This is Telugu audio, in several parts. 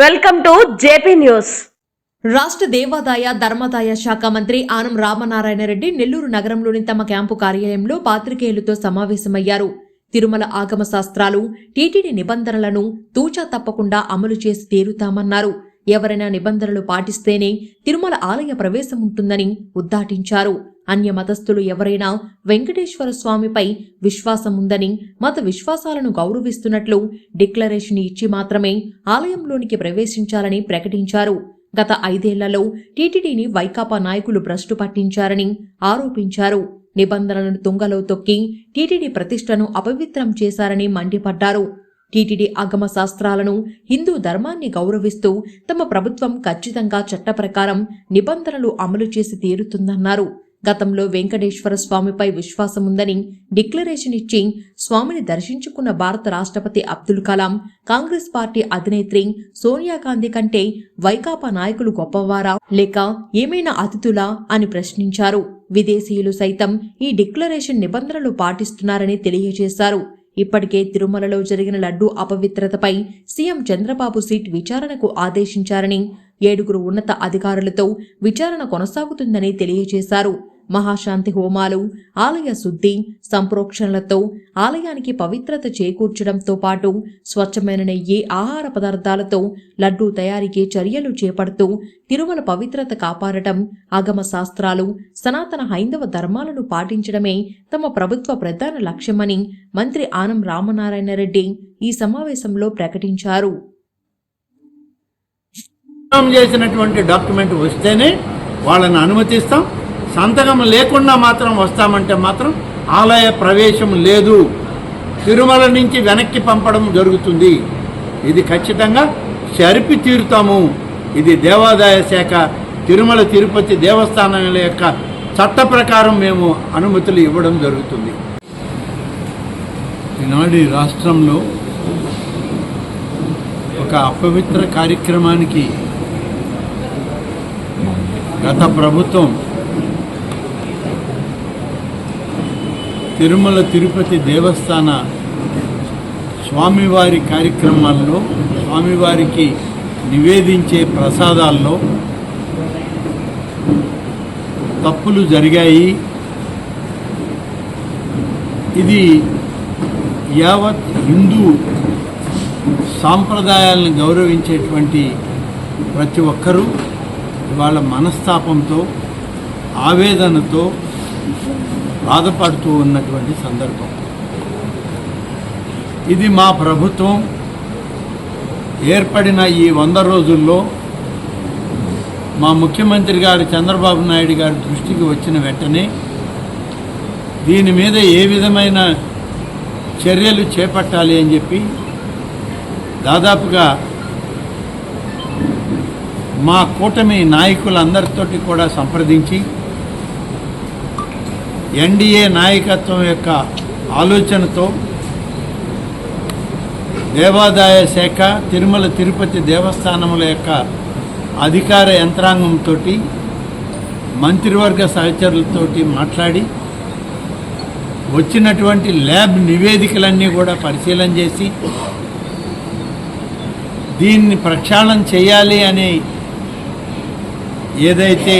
Welcome to JP news. రాష్ట్ర దేవాదాయ ధర్మాదాయ శాఖ మంత్రి ఆనం రామనారాయణ రెడ్డి నెల్లూరు నగరంలోని తమ క్యాంపు కార్యాలయంలో పాత్రికేయులతో సమావేశమయ్యారు. తిరుమల ఆగమ శాస్త్రాలు టీటీడీ నిబంధనలను తూచా తప్పకుండా అమలు చేసి తీరుతామన్నారు. ఎవరైనా నిబంధనలు పాటిస్తేనే తిరుమల ఆలయ ప్రవేశం ఉంటుందని ఉద్ఘాటించారు అన్య మతస్థులు ఎవరైనా వెంకటేశ్వర స్వామిపై విశ్వాసం ఉందని మత విశ్వాసాలను గౌరవిస్తున్నట్లు డిక్లరేషన్ ఇచ్చి మాత్రమే ఆలయంలోనికి ప్రవేశించాలని ప్రకటించారు. గత ఐదేళ్ళలో టీటీడీని వైకాపా నాయకులు భ్రష్టు పట్టించారని ఆరోపించారు. నిబంధనలను తుంగలో తొక్కి టీటీడీ ప్రతిష్టను అపవిత్రం చేశారని మండిపడ్డారు. టీటీడీ ఆగమ శాస్త్రాలను హిందూ ధర్మాన్ని గౌరవిస్తూ తమ ప్రభుత్వం ఖచ్చితంగా చట్ట ప్రకారం నిబంధనలు అమలు చేసి తీరుతుందన్నారు. గతంలో వెంకటేశ్వర స్వామిపై విశ్వాసం ఉందని డిక్లరేషన్ ఇచ్చి స్వామిని దర్శించుకున్న భారత రాష్ట్రపతి అబ్దుల్ కలాం కాంగ్రెస్ పార్టీ అధినేత్రి సోనియా గాంధీ కంటే వైకాపా నాయకులు గొప్పవారా లేక ఏమైనా అతిథులా అని ప్రశ్నించారు. విదేశీయులు సైతం ఈ డిక్లరేషన్ నిబంధనలు పాటిస్తున్నారని తెలియజేశారు. ఇప్పటికే తిరుమలలో జరిగిన లడ్డూ అపవిత్రతపై సీఎం చంద్రబాబు సీట్ విచారణకు ఆదేశించారని ఏడుగురు ఉన్నత అధికారులతో విచారణ కొనసాగుతుందని తెలియజేశారు. మహాశాంతి హోమాలు ఆలయ శుద్ధి సంప్రోక్షణలతో ఆలయానికి పవిత్రత చేకూర్చడంతో పాటు స్వచ్ఛమైన నెయ్యి ఆహార పదార్థాలతో లడ్డూ తయారీకి చర్యలు చేపడుతూ తిరుమల పవిత్రత కాపాడటం ఆగమ శాస్త్రాలు సనాతన హైందవ ధర్మాలను పాటించడమే తమ ప్రభుత్వ ప్రధాన లక్ష్యమని మంత్రి ఆనం రామనారాయణ రెడ్డి ఈ సమావేశంలో ప్రకటించారు. చేసినటువంటి డాక్యుమెంట్ వస్తేనే వాళ్ళని అనుమతిస్తాం. సంతకం లేకుండా మాత్రం వస్తామంటే మాత్రం ఆలయ ప్రవేశం లేదు. తిరుమల నుంచి వెనక్కి పంపడం జరుగుతుంది. ఇది ఖచ్చితంగా జరిపి తీరుతాము ఇది దేవాదాయ శాఖ తిరుమల తిరుపతి దేవస్థానాల యొక్క చట్ట ప్రకారం మేము అనుమతులు ఇవ్వడం జరుగుతుంది. ఈనాడు రాష్ట్రంలో ఒక అపవిత్ర కార్యక్రమానికి గత ప్రభుత్వం తిరుమల తిరుపతి దేవస్థాన స్వామివారి కార్యక్రమాల్లో స్వామివారికి నివేదించే ప్రసాదాల్లో తప్పులు జరిగాయి. ఇది యావత్ హిందూ సాంప్రదాయాలను గౌరవించేటువంటి ప్రతి ఒక్కరూ వాళ్ళ మనస్తాపంతో ఆవేదనతో బాధపడుతూ ఉన్నటువంటి సందర్భం. ఇది మా ప్రభుత్వం ఏర్పడిన ఈ వంద రోజుల్లో మా ముఖ్యమంత్రి గారు చంద్రబాబు నాయుడు గారి దృష్టికి వచ్చిన వెంటనే దీని మీద ఏ విధమైన చర్యలు చేపట్టాలి అని చెప్పి దాదాపుగా మా కూటమి నాయకులందరితోటి కూడా సంప్రదించి ఎన్డీఏ నాయకత్వం యొక్క ఆలోచనతో దేవాదాయ శాఖ తిరుమల తిరుపతి దేవస్థానముల యొక్క అధికార యంత్రాంగంతో మంత్రివర్గ సహచరులతోటి మాట్లాడి వచ్చినటువంటి ల్యాబ్ నివేదికలన్నీ కూడా పరిశీలన చేసి దీన్ని ప్రక్షాళన చేయాలి అని ఏదైతే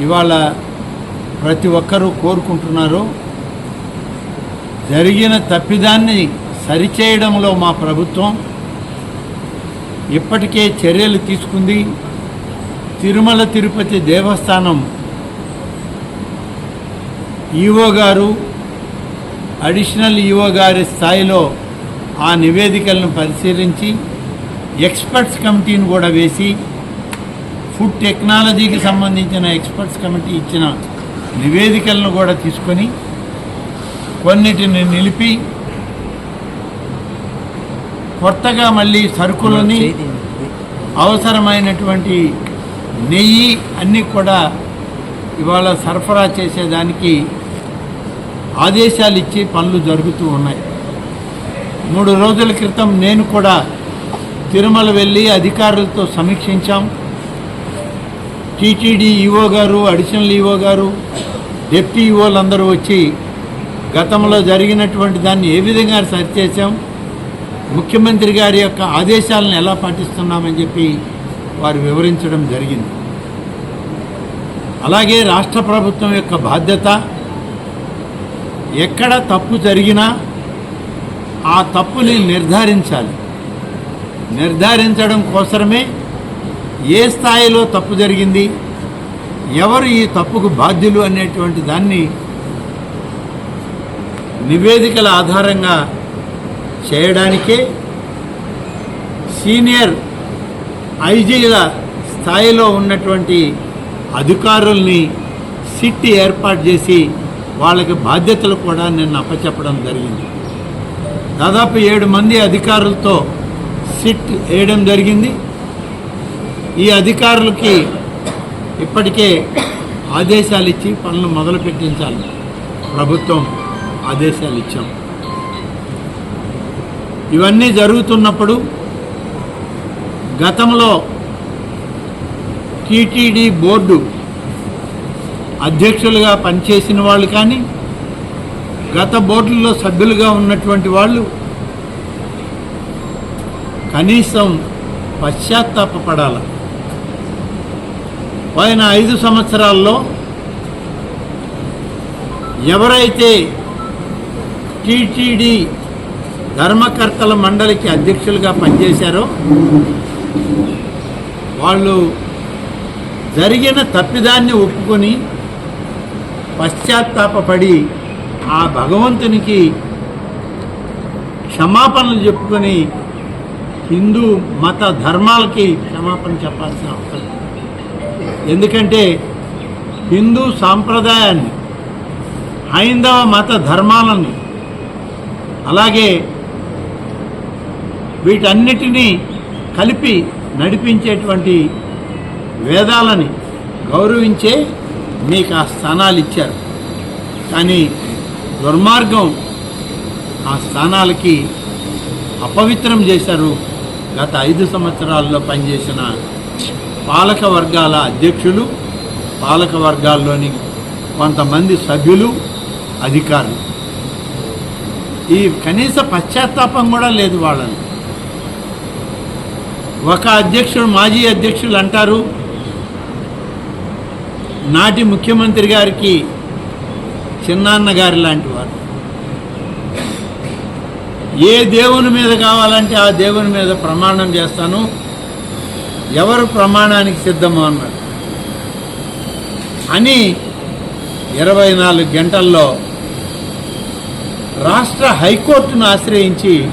ఇవాళ ప్రతి ఒక్కరూ కోరుకుంటున్నారు. జరిగిన తప్పిదాన్ని సరిచేయడంలో మా ప్రభుత్వం ఇప్పటికే చర్యలు తీసుకుంది. తిరుమల తిరుపతి దేవస్థానం ఈవో గారు అడిషనల్ ఈవో గారి స్థాయిలో ఆ నివేదికలను పరిశీలించి ఎక్స్పర్ట్స్ కమిటీని కూడా వేసి ఫుడ్ టెక్నాలజీకి సంబంధించిన ఎక్స్పర్ట్స్ కమిటీ ఇచ్చిన నివేదికలను కూడా తీసుకొని కొన్నిటిని నిలిపి కొత్తగా మళ్ళీ సరుకులని అవసరమైనటువంటి నెయ్యి అన్నీ కూడా ఇవాళ సరఫరా చేసేదానికి ఆదేశాలు ఇచ్చి పనులు జరుగుతూ ఉన్నాయి. మూడు రోజుల క్రితం నేను కూడా తిరుమల వెళ్ళి అధికారులతో సమీక్షించాం. టీటీడీ ఈఓ గారు అడిషనల్ ఈఓ గారు డిప్టీ ఈఓలు అందరూ వచ్చి గతంలో జరిగినటువంటి దాన్ని ఏ విధంగా సరిచేసాం ముఖ్యమంత్రి గారి యొక్క ఆదేశాలను ఎలా పాటిస్తున్నామని చెప్పి వారు వివరించడం జరిగింది. అలాగే రాష్ట్ర ప్రభుత్వం యొక్క బాధ్యత ఎక్కడ తప్పు జరిగినా ఆ తప్పుని నిర్ధారించాలి. నిర్ధారించడం కోసమే ఏ స్థాయిలో తప్పు జరిగింది ఎవరు ఈ తప్పుకు బాధ్యులు అనేటువంటి దాన్ని నివేదికల ఆధారంగా చేయడానికే సీనియర్ ఐజీల స్థాయిలో ఉన్నటువంటి అధికారుల్ని సిట్ ఏర్పాటు చేసి వాళ్ళకి బాధ్యతలు కూడా నిన్న అప్పచెప్పడం జరిగింది. దాదాపు ఏడు మంది అధికారులతో సిట్ వేయడం జరిగింది. ఈ అధికారులకి ఇప్పటికే ఆదేశాలు ఇచ్చి పనులు మొదలు పెట్టించాలి ప్రభుత్వం ఆదేశాలు ఇచ్చాం ఇవన్నీ జరుగుతున్నప్పుడు గతంలో టీటీడీ బోర్డు అధ్యక్షులుగా పనిచేసిన వాళ్ళు కానీ గత బోర్డుల్లో సభ్యులుగా ఉన్నటువంటి వాళ్ళు కనీసం పశ్చాత్తాపడాలి పైన ఐదు సంవత్సరాల్లో ఎవరైతే టీటీడీ ధర్మకర్తల మండలికి అధ్యక్షులుగా పనిచేశారో వాళ్ళు జరిగిన తప్పిదాన్ని ఒప్పుకొని పశ్చాత్తాపపడి ఆ భగవంతునికి క్షమాపణలు చెప్పుకొని హిందూ మత ధర్మాలకి క్షమాపణ చెప్పాల్సిన అవసరం ఎందుకంటే హిందూ సాంప్రదాయాన్ని హైందవ మత ధర్మాలను అలాగే వీటన్నిటినీ కలిపి నడిపించేటువంటి వేదాలని గౌరవించే మీకు ఆ స్థానాలు ఇచ్చారు. కానీ దుర్మార్గం ఆ స్థానాలకి అపవిత్రం చేశారు. గత ఐదు సంవత్సరాల్లో పనిచేసిన పాలక వర్గాల అధ్యక్షులు పాలక వర్గాల్లోని కొంతమంది సభ్యులు అధికారులు. ఈ కనీస పశ్చాత్తాపం కూడా లేదు వాళ్ళని. ఒక అధ్యక్షుడు మాజీ అధ్యక్షులు అంటారు నాటి ముఖ్యమంత్రి గారికి చిన్నాన్న గారి లాంటి వారు. ఏ దేవుని మీద కావాలంటే ఆ దేవుని మీద ప్రమాణం చేస్తాను ఎవరు ప్రమాణానికి సిద్ధము అన్నారు. అని ఇరవై నాలుగు గంటల్లో రాష్ట్ర హైకోర్టును ఆశ్రయించి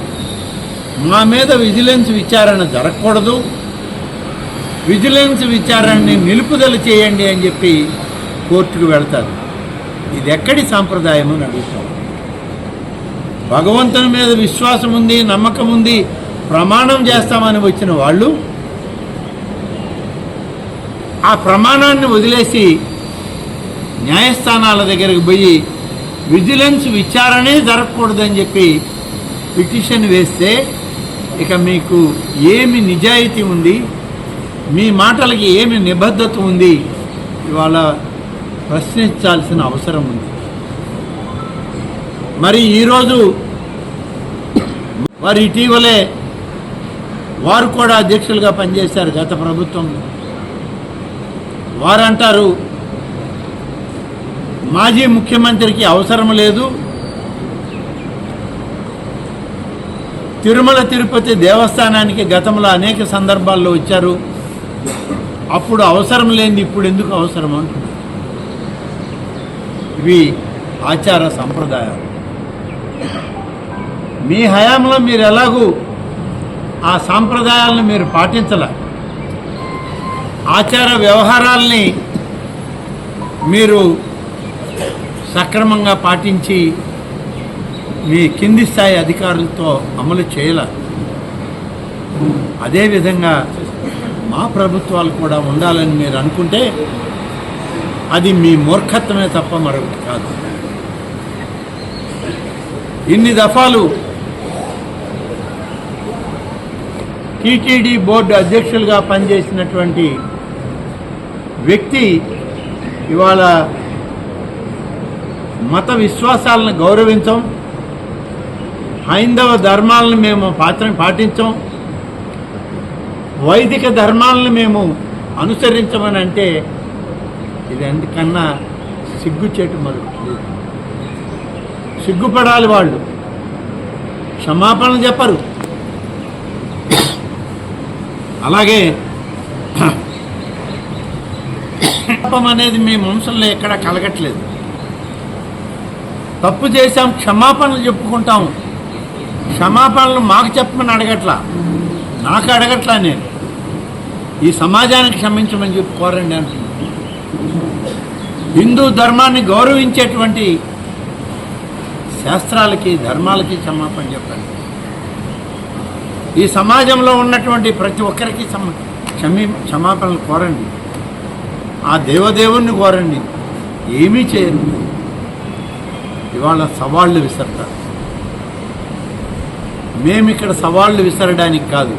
మా మీద విజిలెన్స్ విచారణ జరగకూడదు విజిలెన్స్ విచారణని నిలుపుదల చేయండి అని చెప్పి కోర్టుకు వెళ్తారు. ఇది ఎక్కడి సాంప్రదాయం అని అడుగుతాం భగవంతుని మీద విశ్వాసం ఉంది నమ్మకం ఉంది ప్రమాణం చేస్తామని వచ్చిన వాళ్ళు ఆ ప్రమాణాన్ని వదిలేసి న్యాయస్థానాల దగ్గరికి పోయి విజిలెన్స్ విచారణే జరగకూడదని చెప్పి పిటిషన్ వేస్తే ఇక మీకు ఏమి నిజాయితీ ఉంది మీ మాటలకి ఏమి నిబద్ధత ఉంది ఇవాళ ప్రశ్నించాల్సిన అవసరం ఉంది. మరి ఈరోజు వారు ఇటీవలే వారు కూడా అధ్యక్షులుగా పనిచేశారు గత ప్రభుత్వంలో. వారంటారు. మాజీ ముఖ్యమంత్రికి అవసరం లేదు. తిరుమల తిరుపతి దేవస్థానానికి గతంలో అనేక సందర్భాల్లో వచ్చారు అప్పుడు అవసరం లేనిది ఇప్పుడు ఎందుకు అవసరం అంటున్నారు. ఇవి ఆచార సంప్రదాయాలు. మీ హయాంలో మీరు ఎలాగూ ఆ సాంప్రదాయాలను మీరు పాటించలే? ఆచార వ్యవహారాల్ని మీరు సక్రమంగా పాటించి మీ కింది స్థాయి అధికారులతో అమలు చేయాల. అదేవిధంగా మా ప్రభుత్వాలు కూడా ఉండాలని మీరు అనుకుంటే అది మీ మూర్ఖత్వమే తప్ప మరొకటి కాదు. ఇన్ని దఫాలు టీటీడీ బోర్డు అధ్యక్షులుగా పనిచేసినటువంటి వ్యక్తి ఇవాళ మత విశ్వాసాలను గౌరవించం హైందవ ధర్మాలను మేము పాత్ర పాటించం వైదిక ధర్మాలను మేము అనుసరించమని అంటే ఇది ఎందుకన్నా సిగ్గుచేటు మరొకటి. సిగ్గుపడాలి వాళ్ళు. క్షమాపణలు చెప్పరు. అలాగే పాపం అనేది మీ వంశంలో ఎక్కడ కలగట్లేదు. తప్పు చేశాం క్షమాపణలు చెప్పుకుంటాం. క్షమాపణలు మాకు చెప్పమని అడగట్లా. నాకు అడగట్లా నేను. ఈ సమాజానికి క్షమించమని చెప్పి కోరండి అంటున్నాను హిందూ ధర్మాన్ని గౌరవించేటువంటి శాస్త్రాలకి ధర్మాలకి క్షమాపణ చెప్పండి. ఈ సమాజంలో ఉన్నటువంటి ప్రతి ఒక్కరికి క్షమి క్షమాపణలు కోరండి. ఆ దేవదేవుణ్ణి కోరండి. ఏమీ చేయరు. ఇవాళ సవాళ్ళు విసరతారు. మేము ఇక్కడ సవాళ్ళు విసరడానికి కాదు.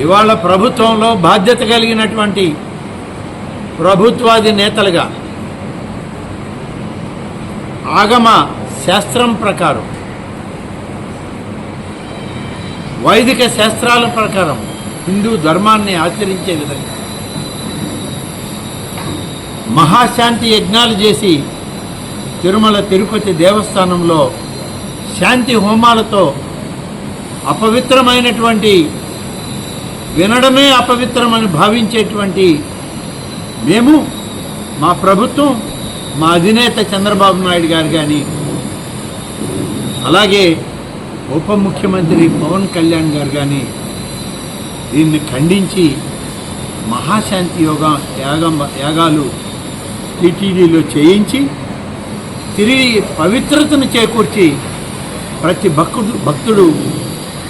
ఇవాళ ప్రభుత్వంలో బాధ్యత కలిగినటువంటి ప్రభుత్వాది నేతలుగా ఆగమ శాస్త్రం ప్రకారం వైదిక శాస్త్రాల ప్రకారం హిందూ ధర్మాన్ని ఆచరించే విధంగా మహాశాంతి యజ్ఞాలు చేసి తిరుమల తిరుపతి దేవస్థానంలో శాంతి హోమాలతో అపవిత్రమైనటువంటి వినడమే అపవిత్రమని భావించేటువంటి మేము మా ప్రభుత్వం మా అధినేత చంద్రబాబు నాయుడు గారు కానీ అలాగే ఉప ముఖ్యమంత్రి పవన్ కళ్యాణ్ గారు కానీ దీన్ని ఖండించి మహాశాంతి యోగా యాగం యాగాలు టీటీడీలో చేయించి తిరిగి పవిత్రతను చేకూర్చి ప్రతి భక్తుడు భక్తుడు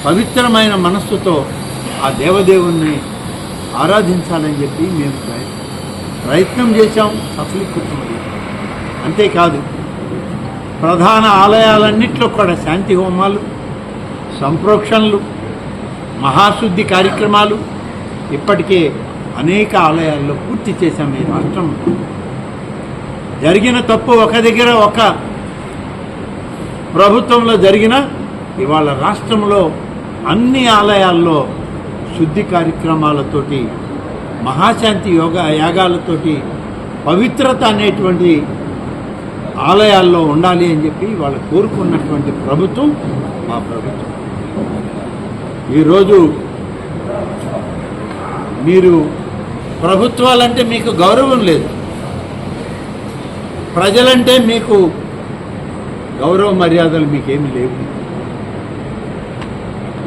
పవిత్రమైన మనస్సుతో ఆ దేవదేవుణ్ణి ఆరాధించాలని చెప్పి మేము ప్రయత్నం చేశాం సఫలీకృతమయ్యాం అంతేకాదు ప్రధాన ఆలయాలన్నింటిలో కూడా శాంతి హోమాలు సంప్రోక్షణలు మహాశుద్ధి కార్యక్రమాలు ఇప్పటికే అనేక ఆలయాల్లో పూర్తి చేశాం. ఈ రాష్ట్రం జరిగిన తప్పు ఒక దగ్గర ఒక ప్రభుత్వంలో జరిగిన ఇవాళ రాష్ట్రంలో అన్ని ఆలయాల్లో శుద్ధి కార్యక్రమాలతోటి మహాశాంతి యోగా యాగాలతోటి పవిత్రత అనేటువంటి ఆలయాల్లో ఉండాలి అని చెప్పి వాళ్ళు కోరుకున్నటువంటి ప్రభుత్వం మా ప్రభుత్వం. ఈరోజు మీరు ప్రభుత్వాలంటే మీకు గౌరవం లేదు. ప్రజలంటే మీకు గౌరవ మర్యాదలు మీకేమి లేవు.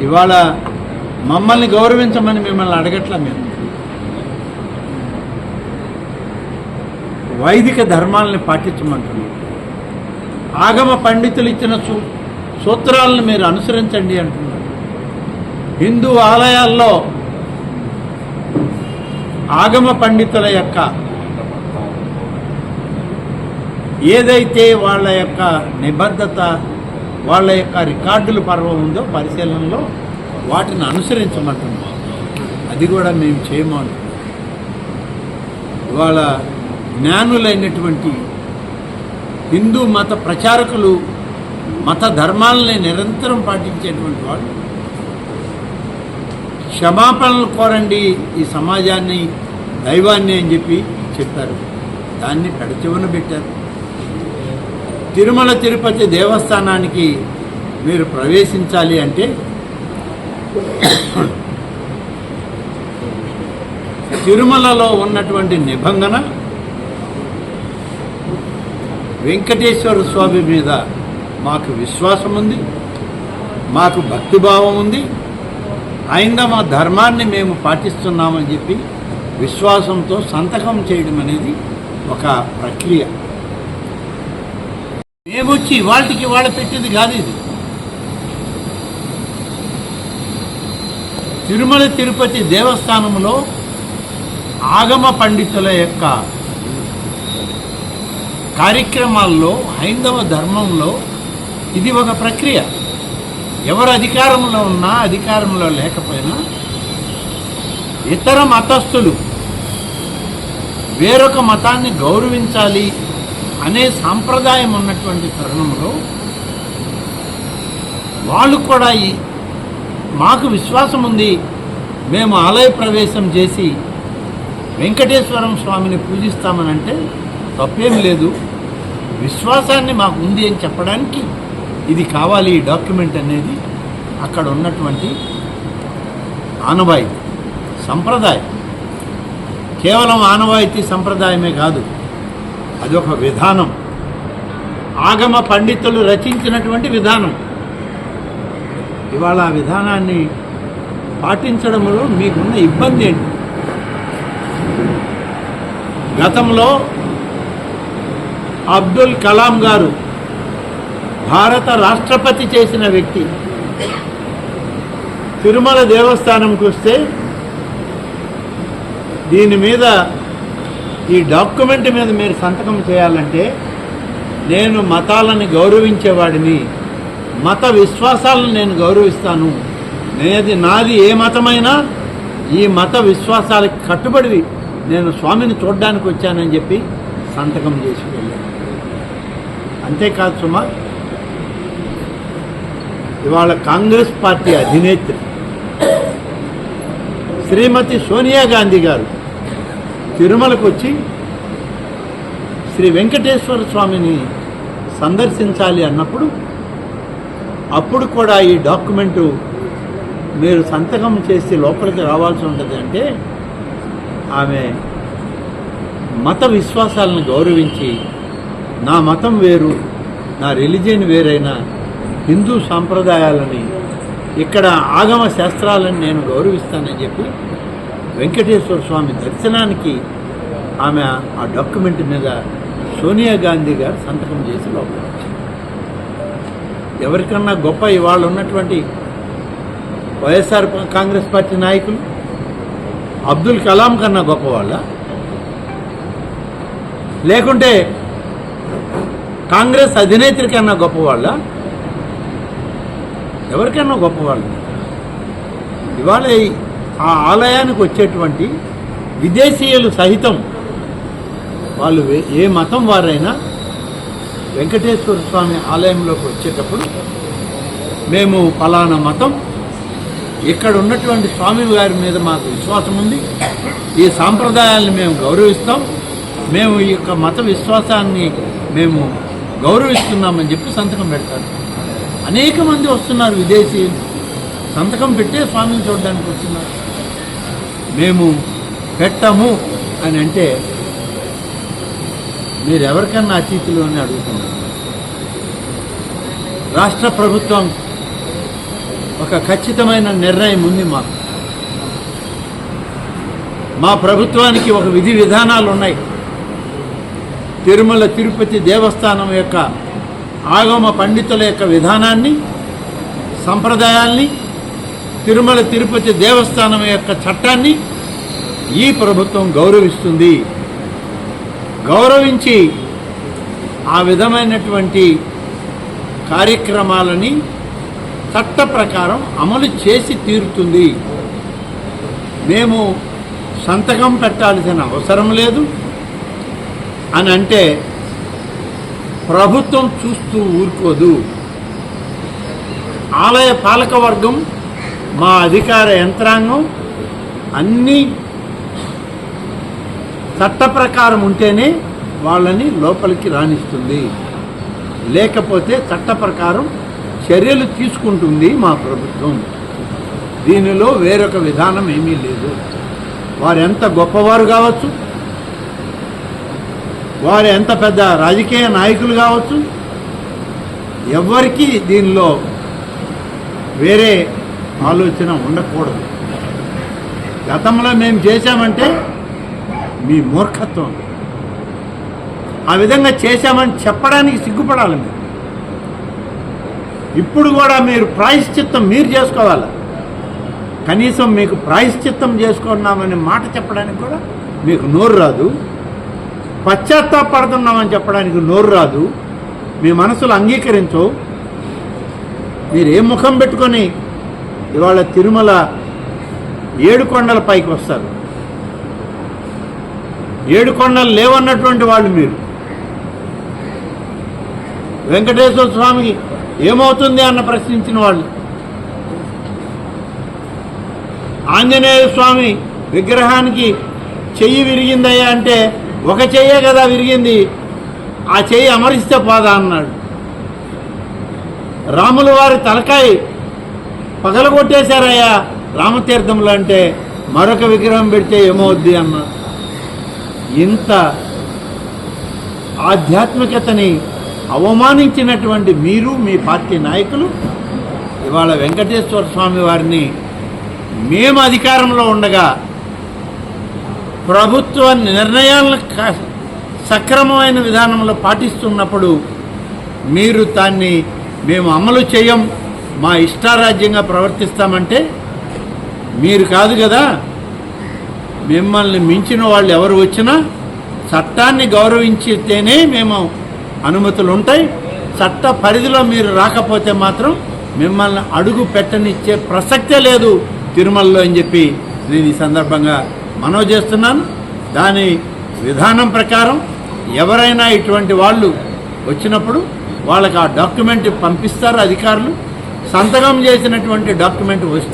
ఇవాళ మమ్మల్ని గౌరవించమని మిమ్మల్ని అడగట్లా మేము. వైదిక ధర్మాలని పాటించమంటున్నాం. ఆగమ పండితులు ఇచ్చిన సూ సూత్రాలను మీరు అనుసరించండి అంటున్నారు హిందూ ఆలయాల్లో ఆగమ పండితుల యొక్క ఏదైతే వాళ్ళ యొక్క నిబద్ధత వాళ్ళ యొక్క రికార్డులు పర్వం ఉందో పరిశీలనలో వాటిని అనుసరించమంటున్నాం. అది కూడా మేము చేయము వాళ్ళ ఇవాళ జ్ఞానులైనటువంటి హిందూ మత ప్రచారకులు మత ధర్మాలని నిరంతరం పాటించేటువంటి వాళ్ళు క్షమాపణలు కోరండి ఈ సమాజాన్ని దైవాన్ని అని చెప్పి చెప్పారు. దాన్ని పెడచెవున పెట్టారు. తిరుమల తిరుపతి దేవస్థానానికి మీరు ప్రవేశించాలి అంటే తిరుమలలో ఉన్నటువంటి నిబంధన వెంకటేశ్వర స్వామి మీద మాకు విశ్వాసం ఉంది మాకు భక్తిభావం ఉంది హైందవ ధర్మాన్ని మేము పాటిస్తున్నామని చెప్పి విశ్వాసంతో సంతకం చేయడం అనేది ఒక ప్రక్రియ. మేమొచ్చి వాళ్ళకి వాళ్ళ పెట్టింది కాదు ఇది. తిరుమల తిరుపతి దేవస్థానంలో ఆగమ పండితుల యొక్క కార్యక్రమాల్లో హైందవ ధర్మంలో ఇది ఒక ప్రక్రియ. ఎవరు అధికారంలో ఉన్నా అధికారంలో లేకపోయినా ఇతర మతస్థులు వేరొక మతాన్ని గౌరవించాలి అనే సాంప్రదాయం ఉన్నటువంటి తరుణంలో వాళ్ళు కూడా ఈ మాకు విశ్వాసం ఉంది మేము ఆలయ ప్రవేశం చేసి వెంకటేశ్వరం స్వామిని పూజిస్తామని అంటే తప్పేం లేదు. విశ్వాసాన్ని మాకు ఉంది అని చెప్పడానికి ఇది కావాలి ఈ డాక్యుమెంట్ అనేది అక్కడ ఉన్నటువంటి ఆనవాయితీ సంప్రదాయం. కేవలం ఆనవాయితీ సంప్రదాయమే కాదు అదొక విధానం. ఆగమ పండితులు రచించినటువంటి విధానం. ఇవాళ ఆ విధానాన్ని పాటించడంలో మీకున్న ఇబ్బంది ఏంటి? గతంలో అబ్దుల్ కలాం గారు భారత రాష్ట్రపతి చేసిన వ్యక్తి. తిరుమల దేవస్థానంకి వస్తే దీని మీద ఈ డాక్యుమెంట్ మీద మీరు సంతకం చేయాలంటే నేను మతాలను గౌరవించేవాడిని. మత విశ్వాసాలను నేను గౌరవిస్తాను. నేది నాది ఏ మతమైనా ఈ మత విశ్వాసాలకు కట్టుబడి నేను స్వామిని చూడడానికి వచ్చానని చెప్పి సంతకం చేసి వెళ్ళాను. అంతేకాదు సుమార్ ఇవాళ కాంగ్రెస్ పార్టీ అధినేత్రి శ్రీమతి సోనియా గాంధీ గారు తిరుమలకు వచ్చి శ్రీ వెంకటేశ్వర స్వామిని సందర్శించాలి అన్నప్పుడు అప్పుడు కూడా ఈ డాక్యుమెంటు మీరు సంతకం చేసి లోపలికి రావాల్సి ఉంటుంది అంటే ఆమె మత విశ్వాసాలను గౌరవించి నా మతం వేరు నా రిలీజియన్ వేరైనా హిందూ సాంప్రదాయాలని ఇక్కడ ఆగమ శాస్త్రాలను నేను గౌరవిస్తానని చెప్పి వెంకటేశ్వర స్వామి దర్శనానికి ఆమె ఆ డాక్యుమెంట్ మీద సోనియా గాంధీ గారు సంతకం చేసి లోపల ఎవరికన్నా గొప్ప ఇవాళ ఉన్నటువంటి వైఎస్ఆర్ కాంగ్రెస్ పార్టీ నాయకులు అబ్దుల్ కలాం కన్నా గొప్పవాళ్ళ లేకుంటే కాంగ్రెస్ అధినేత్రి కన్నా గొప్పవాళ్ళ ఎవరికన్నా గొప్పవాళ్ళు ఇవాళ ఆ ఆలయానికి వచ్చేటువంటి విదేశీయులు సహితం వాళ్ళు ఏ మతం వారైనా వెంకటేశ్వర స్వామి ఆలయంలోకి వచ్చేటప్పుడు మేము ఫలానా మతం ఇక్కడ ఉన్నటువంటి స్వామి గారి మీద మాకు విశ్వాసం ఉంది. ఈ సాంప్రదాయాలను మేము గౌరవిస్తాం. మేము ఈ యొక్క మత విశ్వాసాన్ని మేము గౌరవిస్తున్నామని చెప్పి సంతకం పెడతారు. అనేక మంది వస్తున్నారు విదేశీయులు. సంతకం పెట్టే స్వామిని చూడడానికి వస్తున్నారు. మేము పెట్టము అని అంటే మీరు ఎవరికన్నా అతిథులు అని అడుగుతున్నారు రాష్ట్ర ప్రభుత్వం ఒక ఖచ్చితమైన నిర్ణయం ఉంది మాకు. మా ప్రభుత్వానికి ఒక విధి విధానాలు ఉన్నాయి. తిరుమల తిరుపతి దేవస్థానం యొక్క ఆగమ పండితుల యొక్క విధానాన్ని సంప్రదాయాల్ని తిరుమల తిరుపతి దేవస్థానం యొక్క చట్టాన్ని ఈ ప్రభుత్వం గౌరవిస్తుంది. గౌరవించి ఆ విధమైనటువంటి కార్యక్రమాలని చట్ట ప్రకారం అమలు చేసి తీరుతుంది. మేము సంతకం పెట్టాల్సిన అవసరం లేదు. అని అంటే ప్రభుత్వం చూస్తూ ఊరుకోదు. ఆలయ పాలక వర్గం మా అధికార యంత్రాంగం అన్నీ చట్ట ప్రకారం ఉంటేనే వాళ్ళని లోపలికి రాణిస్తుంది. లేకపోతే చట్ట ప్రకారం చర్యలు తీసుకుంటుంది మా ప్రభుత్వం. దీనిలో వేరొక విధానం ఏమీ లేదు. వారు ఎంత గొప్పవారు కావచ్చు వారు ఎంత పెద్ద రాజకీయ నాయకులు కావచ్చు ఎవ్వరికీ దీనిలో వేరే ఆలోచన ఉండకూడదు. గతంలో మేము చేశామంటే మీ మూర్ఖత్వం. ఆ విధంగా చేశామని చెప్పడానికి సిగ్గుపడాలి మీరు. ఇప్పుడు కూడా మీరు ప్రాయశ్చిత్తం మీరు చేసుకోవాలి. కనీసం మీకు ప్రాయశ్చిత్తం చేసుకున్నామనే మాట చెప్పడానికి కూడా మీకు నోరు రాదు. పశ్చాత్తాపడుతున్నామని చెప్పడానికి నోరు రాదు. మీ మనసులు అంగీకరించవు. మీరు ఏ ముఖం పెట్టుకొని ఇవాళ తిరుమల ఏడు కొండల పైకి వస్తారు. ఏడు కొండలు లేవన్నటువంటి వాళ్ళు మీరు. వెంకటేశ్వర స్వామికి ఏమవుతుంది అన్న ప్రశ్నించిన వాళ్ళు. ఆంజనేయ స్వామి విగ్రహానికి చెయ్యి విరిగిందయ్యా అంటే ఒక చెయ్యే కదా విరిగింది. ఆ చెయ్యి అమరిస్తే పోదా అన్నాడు. రాముల వారి తలకాయి పగలగొట్టేశారయ్యా రామతీర్థంలో అంటే మరొక విగ్రహం పెడితే ఏమవుద్ది అన్న ఇంత ఆధ్యాత్మికతని అవమానించినటువంటి మీరు మీ పార్టీ నాయకులు ఇవాళ వెంకటేశ్వర స్వామి వారిని మేము అధికారంలో ఉండగా ప్రభుత్వ నిర్ణయాలను క- సక్రమమైన విధానంలో పాటిస్తున్నప్పుడు మీరు దాన్ని మేము అమలు చేయం. మా ఇష్టారాజ్యంగా ప్రవర్తిస్తామంటే మీరు కాదు కదా. మిమ్మల్ని మించిన వాళ్ళు ఎవరు వచ్చినా చట్టాన్ని గౌరవించితేనే మేము అనుమతులు ఉంటాయి చట్ట పరిధిలో మీరు రాకపోతే మాత్రం మిమ్మల్ని అడుగు పెట్టనిచ్చే ప్రసక్తే లేదు తిరుమలలో అని చెప్పి నేను ఈ సందర్భంగా మనవి చేస్తున్నాను. దాని విధానం ప్రకారం ఎవరైనా ఇటువంటి వాళ్ళు వచ్చినప్పుడు వాళ్ళకి ఆ డాక్యుమెంట్ పంపిస్తారు అధికారులు. సంతకం చేసినటువంటి డాక్యుమెంట్ వస్తుంది.